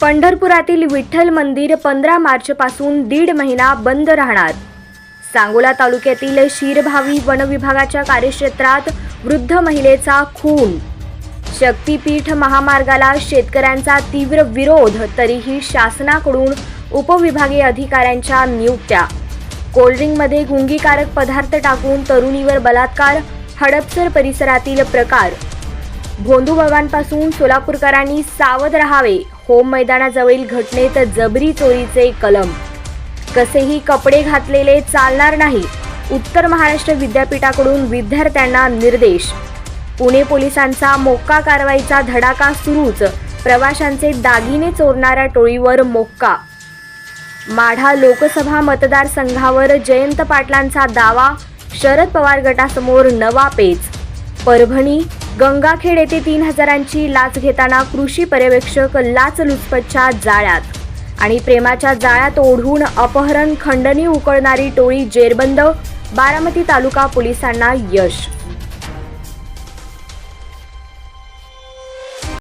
पंढरपुरातील विठ्ठल मंदिर पंधरा मार्चपासून दीड महिना बंद राहणार. सांगोला तालुक्यातील शिरभावी वनविभागाच्या कार्यक्षेत्रात वृद्ध महिलेचा खून. शक्तीपीठ महामार्गाला शेतकऱ्यांचा तीव्र विरोध तरीही शासनाकडून उपविभागीय अधिकाऱ्यांच्या नियुक्त्या. कोल्ड्रिंकमध्ये गुंगीकारक पदार्थ टाकून तरुणीवर बलात्कार हडपसर परिसरातील प्रकार भोंदूबाबांपासून सोलापूरकरांनी सावध राहावे. होम मैदानाजवळील घटनेत जबरी चोरीचे कलम. कसेही कपडे घातलेले चालणार नाही. उत्तर महाराष्ट्र विद्यापीठाकडून विद्यार्थ्यांना निर्देश. पुणे पोलिसांचा मोक्का कारवाईचा धडाका सुरूच. प्रवाशांचे दागिने चोरणाऱ्या टोळीवर मोक्का. माढा लोकसभा मतदारसंघावर जयंत पाटलांचा दावा शरद पवार गटासमोर नवा पेच. परभणी गंगाखेड येथे तीन हजारांची लाच घेताना कृषी पर्यवेक्षक लाचलुचपतच्या जाळ्यात. आणि प्रेमाच्या जाळ्यात ओढून अपहरण खंडणी उकळणारी टोळी जेरबंद बारामती तालुका पोलिसांना यश.